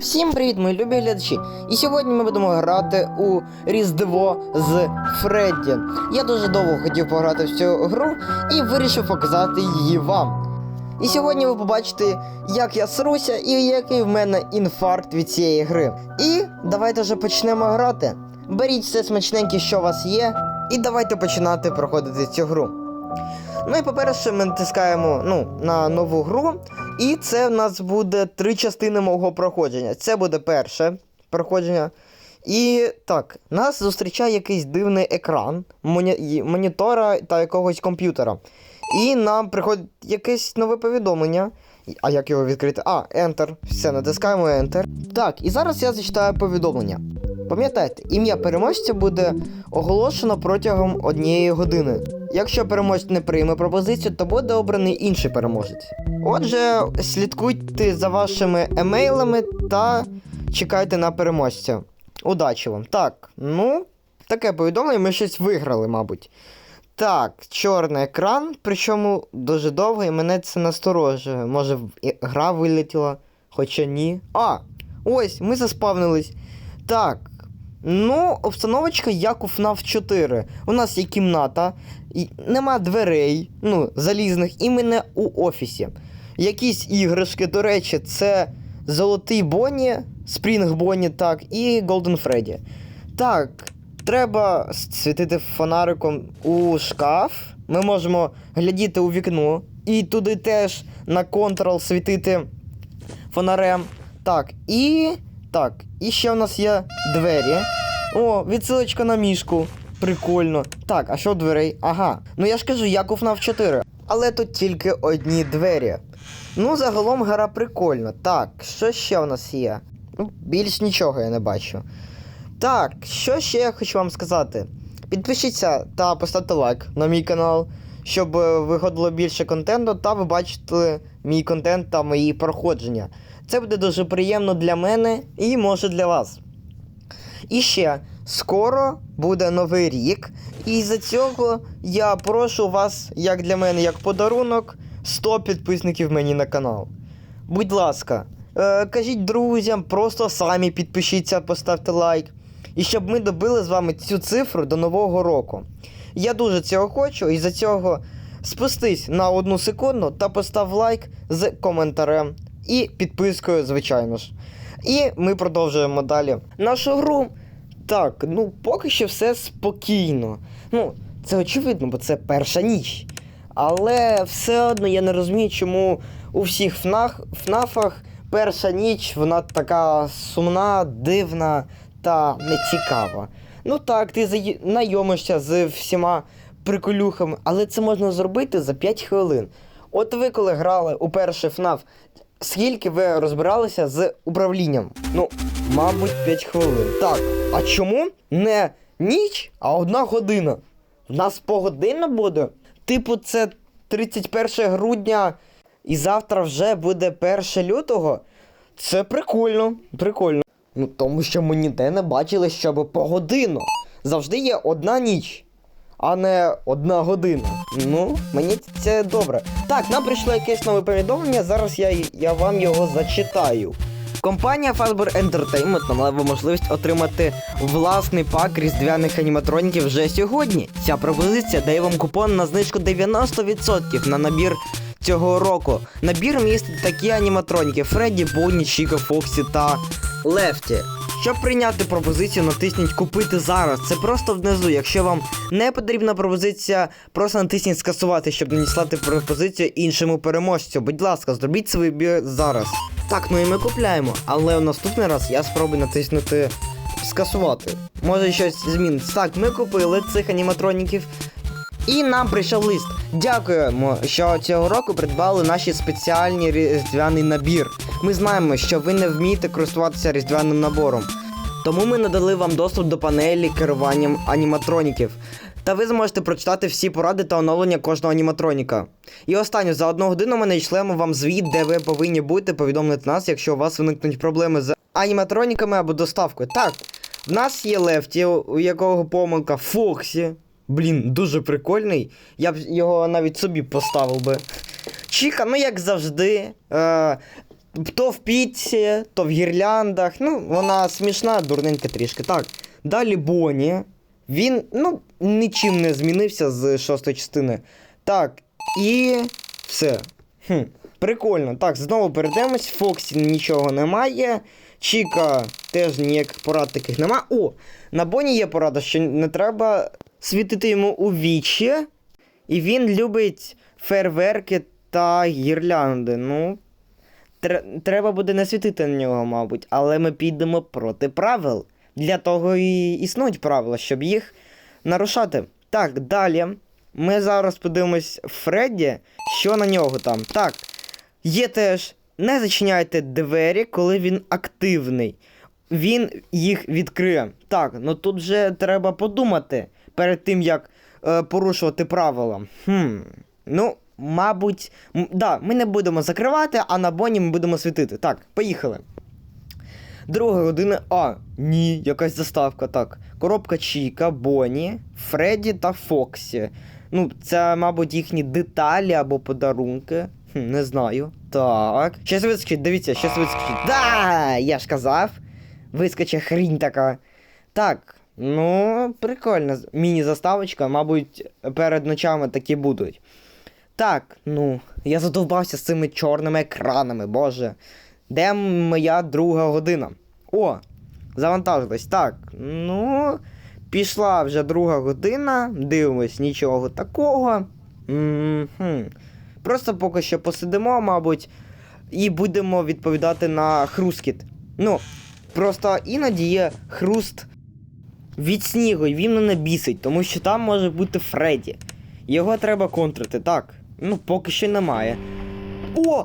Всім привіт, мої любі глядачі! І сьогодні ми будемо грати у Різдво з Фредді. Я дуже довго хотів пограти в цю гру і вирішив показати її вам. І сьогодні ви побачите, як я сруся і який в мене інфаркт від цієї гри. І давайте вже почнемо грати. Беріть все смачненьке, що у вас є, і давайте починати проходити цю гру. Ну і по-перше, ми натискаємо ну, на нову гру, і це в нас буде три частини мого проходження. Це буде перше проходження. І так, нас зустрічає якийсь дивний екран моні... монітора та якогось комп'ютера. І нам приходить якесь нове повідомлення. А як його відкрити? А, Enter. Все, натискаємо Enter. Так, і зараз я зачитаю повідомлення. Пам'ятайте, ім'я переможця буде оголошено протягом однієї години. Якщо переможець не прийме пропозицію, то буде обраний інший переможець. Отже, слідкуйте за вашими емейлами та чекайте на переможця. Удачі вам. Так, ну, таке повідомлення, ми щось виграли, мабуть. Так, чорний екран, причому дуже довго, і мене це насторожує. Може, гра вилетіла, хоча ні. А, ось, ми заспавнились. Так. Ну, обстановочка як у FNAF 4. У нас є кімната, і нема дверей, ну, залізних, і ми не у офісі. Якісь іграшки, до речі, це Золотий Бонні, Спрінг Бонні, так, і Голден Фредді. Так, треба світити фонариком у шкаф. Ми можемо глядіти у вікно. І туди теж на Ctrl світити фонарем. Так, і. Так, і ще у нас є двері. О, відсилочка на мішку. Прикольно. Так, а що дверей? Ага. Ну я ж кажу, як у FNAF 4. Але тут тільки одні двері. Ну, загалом гра прикольна. Так, що ще у нас є? Ну, більш нічого я не бачу. Так, що ще я хочу вам сказати? Підпишіться та поставте лайк на мій канал, щоб е, виходило більше контенту, та ви бачите мій контент та мої проходження. Це буде дуже приємно для мене і може для вас. І ще скоро буде новий рік, і за цього я прошу вас, як для мене, як подарунок, 100 підписників мені на канал. Будь ласка, е, кажіть друзям, просто самі підпишіться, поставте лайк. І щоб ми добили з вами цю цифру до нового року. Я дуже цього хочу, і за цього спустись на одну секунду та постав лайк з коментарем і підпискою, звичайно ж. І ми продовжуємо далі нашу гру. Так, ну поки що все спокійно. Ну, це очевидно, бо це перша ніч. Але все одно я не розумію, чому у всіх ФНАФ, ФНАФах перша ніч вона така сумна, дивна та нецікава. Ну так, ти знайомишся з всіма приколюхами, але це можна зробити за 5 хвилин. От ви коли грали у перший ФНАФ, скільки ви розбиралися з управлінням? Ну, мабуть, 5 хвилин. Так, а чому не ніч, а одна година? У нас погодинно буде? Типу, це 31 грудня, і завтра вже буде 1 лютого. Це прикольно, прикольно. Ну, тому що ми ніде не бачили, щоб погодинно. Завжди є одна ніч, а не одна година. Ну, мені це добре. Так, нам прийшло якесь нове повідомлення, зараз я, я вам його зачитаю. Компанія Fazbear Entertainment надала можливість отримати власний пак різдвяних аніматроніків вже сьогодні. Ця пропозиція дає вам купон на знижку 90% на набір цього року. Набір містить такі аніматроніки: Фредді, Бонні, Чіко, Фоксі та Лефті. Щоб прийняти пропозицію, натисніть Купити зараз. Це просто внизу. Якщо вам не потрібна пропозиція, просто натисніть скасувати, щоб надіслати пропозицію іншому переможцю. Будь ласка, зробіть свій вибір зараз. Так, ну і ми купляємо, але у наступний раз я спробую натиснути скасувати. Може щось зміниться. Так, ми купили цих аніматроніків. І нам прийшов лист. Дякуємо, що цього року придбали наші спеціальні різдвяний набір. Ми знаємо, що ви не вмієте користуватися різдвяним набором. Тому ми надали вам доступ до панелі керуванням аніматроніків. Та ви зможете прочитати всі поради та оновлення кожного аніматроніка. І останнє, за одну годину ми надішлемо вам звіт, де ви повинні бути повідомити нас, якщо у вас виникнуть проблеми з аніматроніками або доставкою. Так, в нас є Лефті, у якого помилка Фоксі. Блін, дуже прикольний. Я б його навіть собі поставив би. Чіка, ну як завжди. Е, То в піці, то в гірляндах. Ну, вона смішна, дурненька трішки. Так. Далі Бонні. Він, ну, нічим не змінився з шостої частини. Так, і все. Хм, прикольно. Так, знову перейдемось. Фоксі нічого немає. Чіка теж ніяких порад таких немає. О! На Боні є порада, що не треба світити йому у вічі. І він любить фейерверки та гірлянди. Ну, тр- треба буде не світити на нього, мабуть, але ми підемо проти правил. Для того і існують правила, щоб їх нарушати. Так, далі. Ми зараз подивимось Фредді, що на нього там. Так, є теж. Не зачиняйте двері, коли він активний. Він їх відкриє. Так, ну тут вже треба подумати перед тим, як е, порушувати правила. Хм. Ну, мабуть, да, ми не будемо закривати, а на боні ми будемо світити. Так, поїхали. Друга година. А, ні, якась заставка. Так. Коробка Чіка, Бонні, Фредді та Фоксі. Ну, це, мабуть, їхні деталі або подарунки. Хм, не знаю. Так. Щас вискочить, дивіться, щас вискочить. Да! Я ж казав. Вискоче хрінь така. Так. Ну, прикольна міні-заставочка, мабуть, перед ночами такі будуть. Так, ну, я задовбався з цими чорними екранами, боже. Де моя друга година? О, завантажилась. Так, ну, пішла вже друга година, дивимось, нічого такого. М-хм. Просто поки що посидимо, мабуть, і будемо відповідати на хрускіт. Ну, просто іноді є хруст від снігу, і він мене бісить, тому що там може бути Фредді. Його треба контрити, так. Ну, поки що немає. О!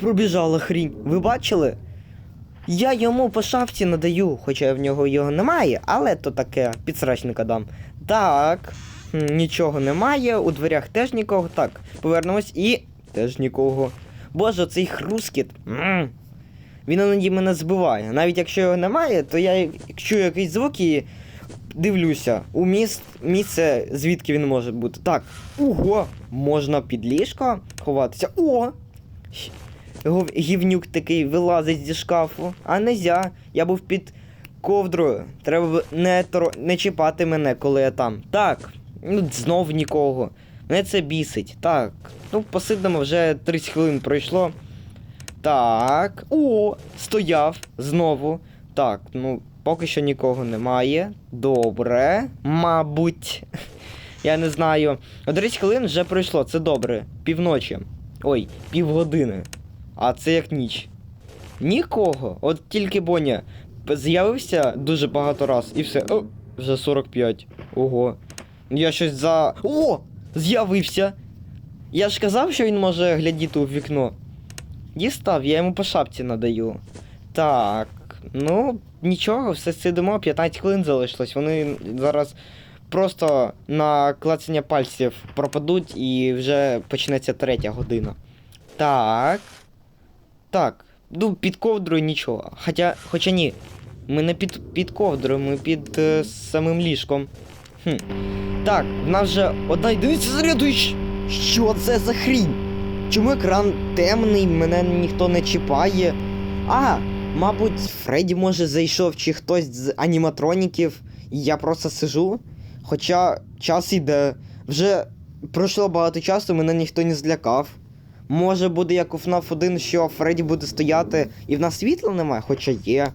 Пробіжала хрінь. Ви бачили? Я йому по шафці надаю, хоча в нього його немає, але то таке, підсрачника дам. Так, нічого немає, у дверях теж нікого. Так, повернемось і теж нікого. Боже, цей хрускіт. м Він іноді мене збиває. Навіть якщо його немає, то я чую якийсь звук і дивлюся у міст, місце, звідки він може бути. Так, ого, можна під ліжко ховатися. О! Гівнюк такий вилазить зі шкафу. А нельзя. Я був під ковдрою. Треба не, тро... не чіпати мене, коли я там. Так, ну знов нікого. Мене це бісить. Так. Ну, посидимо, вже 30 хвилин пройшло. Так. О, стояв знову. Так, ну, поки що нікого немає. Добре. Мабуть. Я не знаю. О, 30 хвилин вже пройшло, це добре. Півночі. Ой, півгодини. А це як ніч. Нікого. От тільки Боня з'явився дуже багато раз і все. О, вже 45. Ого. Я щось за. О! З'явився! Я ж казав, що він може глядіти у вікно. Дістав, я йому по шапці надаю. Так. Ну, нічого, все сидимо, 15 хвилин залишилось. Вони зараз просто на клацання пальців пропадуть і вже почнеться третя година. Так. Так. Ну, під ковдрою нічого. Хоча, хоча ні. Ми не під, під ковдрою, ми під е, самим ліжком. Хм. Так, в нас вже одна єдиниця зарядуєш. Що це за хрінь? Чому екран темний, мене ніхто не чіпає? А, мабуть, Фредді може зайшов чи хтось з аніматроніків, і я просто сижу. Хоча час іде. Вже пройшло багато часу, мене ніхто не злякав. Може буде як у FNAF 1, що Фредді буде стояти і в нас світла немає, хоча є.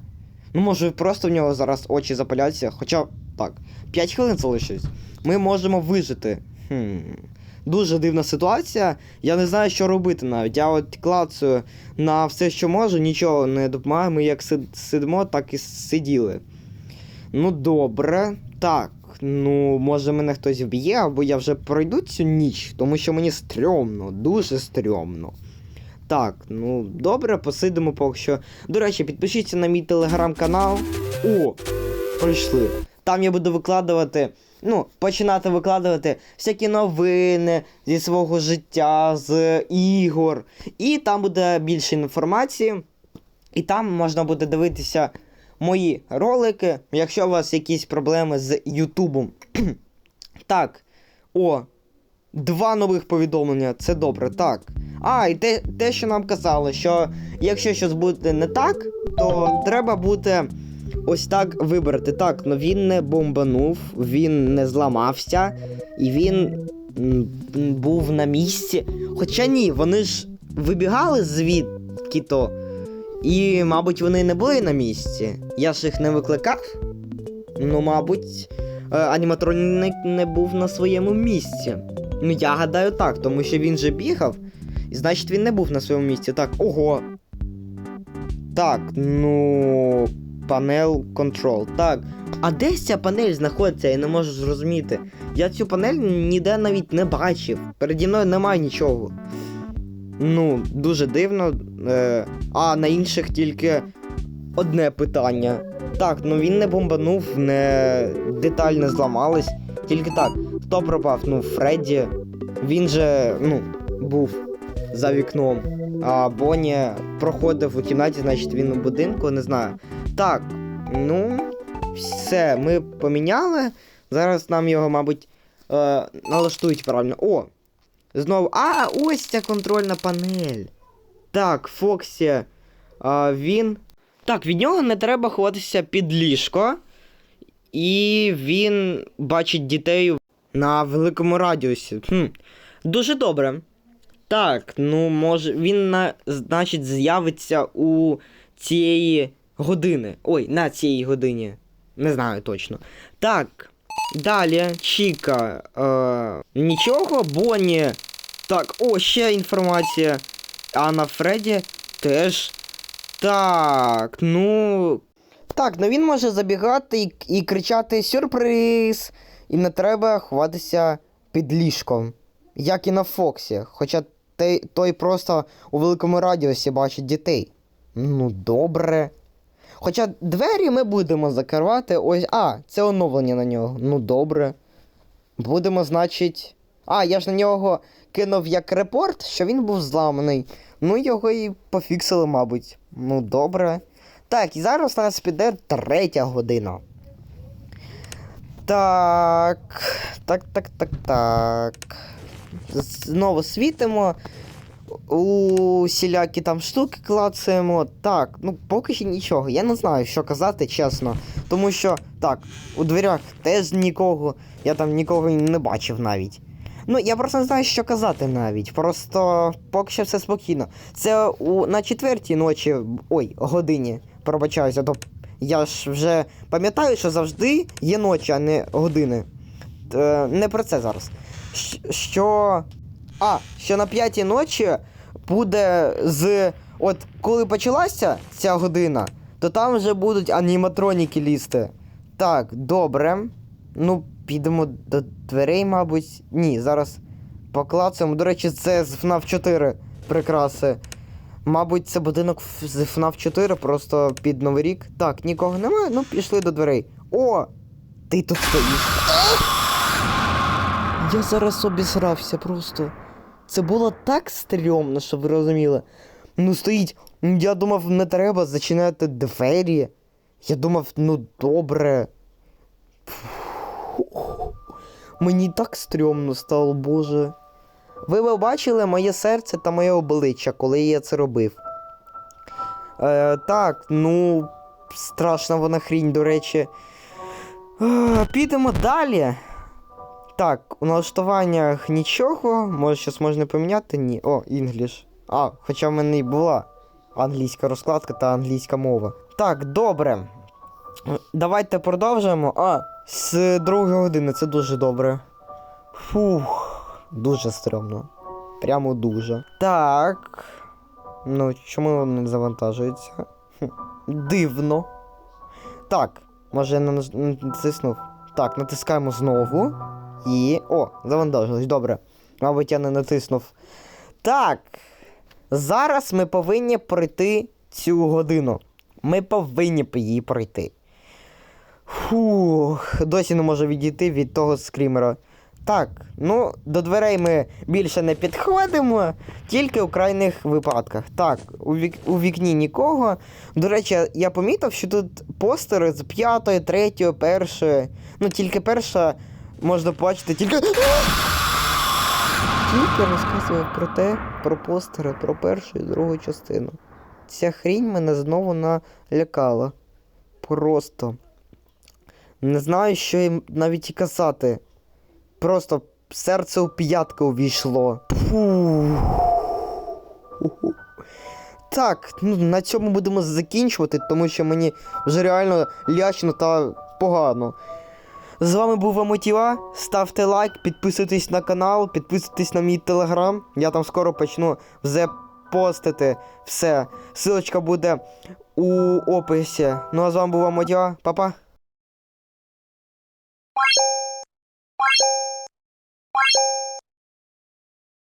Ну, може, просто в нього зараз очі запаляться, хоча так, 5 хвилин залишилось. Ми можемо вижити. Хм. Дуже дивна ситуація. Я не знаю, що робити навіть. Я от клацаю на все, що можу, нічого не допомагає. Ми як сидимо, так і сиділи. Ну, добре. Так. Ну, може мене хтось вб'є, або я вже пройду цю ніч, тому що мені стрьомно, дуже стрьомно. Так, ну добре, посидимо поки що. До речі, підпишіться на мій телеграм-канал. О, пройшли. Там я буду викладувати, ну, починати викладувати всякі новини зі свого життя, з ігор. І там буде більше інформації. І там можна буде дивитися мої ролики, якщо у вас якісь проблеми з Ютубом. так, о, два нових повідомлення, це добре, так. А, і те, те, що нам казали, що якщо щось буде не так, то треба буде ось так вибрати. Так, ну він не бомбанув, він не зламався, і він був на місці. Хоча ні, вони ж вибігали звідки то. І, мабуть, вони не були на місці. Я ж їх не викликав. Ну, мабуть, е, аніматронік не був на своєму місці. Ну, я гадаю так, тому що він же бігав, і значить він не був на своєму місці. Так, ого. Так, ну. Панел контрол. Так. А де ця панель знаходиться, я не можу зрозуміти. Я цю панель ніде навіть не бачив. Переді мною немає нічого. Ну, дуже дивно. Е, а на інших тільки одне питання. Так, ну він не бомбанув, не детально зламались. Тільки так, хто пропав? Ну, Фредді. Він же, ну, був за вікном. А Бонні проходив у кімнаті, значить він у будинку, не знаю. Так, ну, все, ми поміняли. Зараз нам його, мабуть, е, налаштують правильно. О! Знову. А, ось ця контрольна панель. Так, Фоксі. А, він. Так, від нього не треба ховатися під ліжко. І він бачить дітей на великому радіусі. Хм. Дуже добре. Так, ну може. Він на, значить з'явиться у цієї години. Ой, на цій годині. Не знаю точно. Так. Далі, Чіка. Е, нічого, Бонні. Так, о, ще інформація. А на Фредді теж. Так, ну. Так, ну він може забігати і, і кричати сюрприз. І не треба ховатися під ліжком. Як і на Фоксі. Хоча той, той просто у великому радіусі бачить дітей. Ну, добре. Хоча двері ми будемо закривати. Ось. А, це оновлення на нього. Ну, добре. Будемо, значить. А, я ж на нього кинув як репорт, що він був зламаний. Ну, його і пофіксили, мабуть. Ну, добре. Так, і зараз у нас піде третя година. Так. Так, так, так, так. Знову світимо. Усілякі там штуки клацаємо. Так, ну поки що нічого. Я не знаю, що казати, чесно. Тому що, так, у дверях теж нікого. Я там нікого не бачив навіть. Ну, я просто не знаю, що казати навіть. Просто поки що все спокійно. Це у, на четвертій ночі, ой, годині, пробачаюся, то я ж вже пам'ятаю, що завжди є ночі, а не години. Е, не про це зараз. Що. А, що на п'ятій ночі буде з. От коли почалася ця година, то там вже будуть аніматроніки лізти. Так, добре. Ну, підемо до дверей, мабуть. Ні, зараз поклацаємо. До речі, це з FNAF 4 прикраси. Мабуть, це будинок з FNAF 4, просто під Новий рік. Так, нікого немає, ну пішли до дверей. О! Ти тут стоїш. Я зараз обісрався просто. Це було так стрьомно, щоб ви розуміли. Ну, стоїть. Я думав, не треба зачиняти двері. Я думав, ну добре. Мені так стрьомно стало, боже. Ви б бачили моє серце та моє обличчя, коли я це робив. Е, так, ну. Страшна вона хрінь, до речі. Е, підемо далі. Так, у налаштуваннях нічого. Може, щось можна поміняти? Ні. О, інгліш. А, хоча в мене і була англійська розкладка та англійська мова. Так, добре. Давайте продовжуємо. А, з другої години, це дуже добре. Фух, дуже стрьомно. Прямо дуже. Так. Ну, чому не завантажується? Хм, Дивно. Так, може я натиснув. Так, натискаємо знову. І. О, завантажилось, добре. Мабуть, я не натиснув. Так. Зараз ми повинні пройти цю годину. Ми повинні її пройти. Фух, досі не можу відійти від того скрімера. Так, ну, до дверей ми більше не підходимо, тільки у крайніх випадках. Так, у, вік... у вікні нікого. До речі, я помітив, що тут постери з п'ятої, третьої, першої. Ну, тільки перша можна побачити тільки. Тільки розказував про те, про постери, про першу і другу частину. Ця хрінь мене знову налякала. Просто. Не знаю, що їм навіть і казати. Просто серце у п'ятки увійшло. Фух. Так, ну на цьому будемо закінчувати, тому що мені вже реально лячно та погано. З вами був Амотіва. Ставте лайк, підписуйтесь на канал, підписуйтесь на мій телеграм. Я там скоро почну вже постити все. Силочка буде у описі. Ну а з вами був Амотіва. Па-па.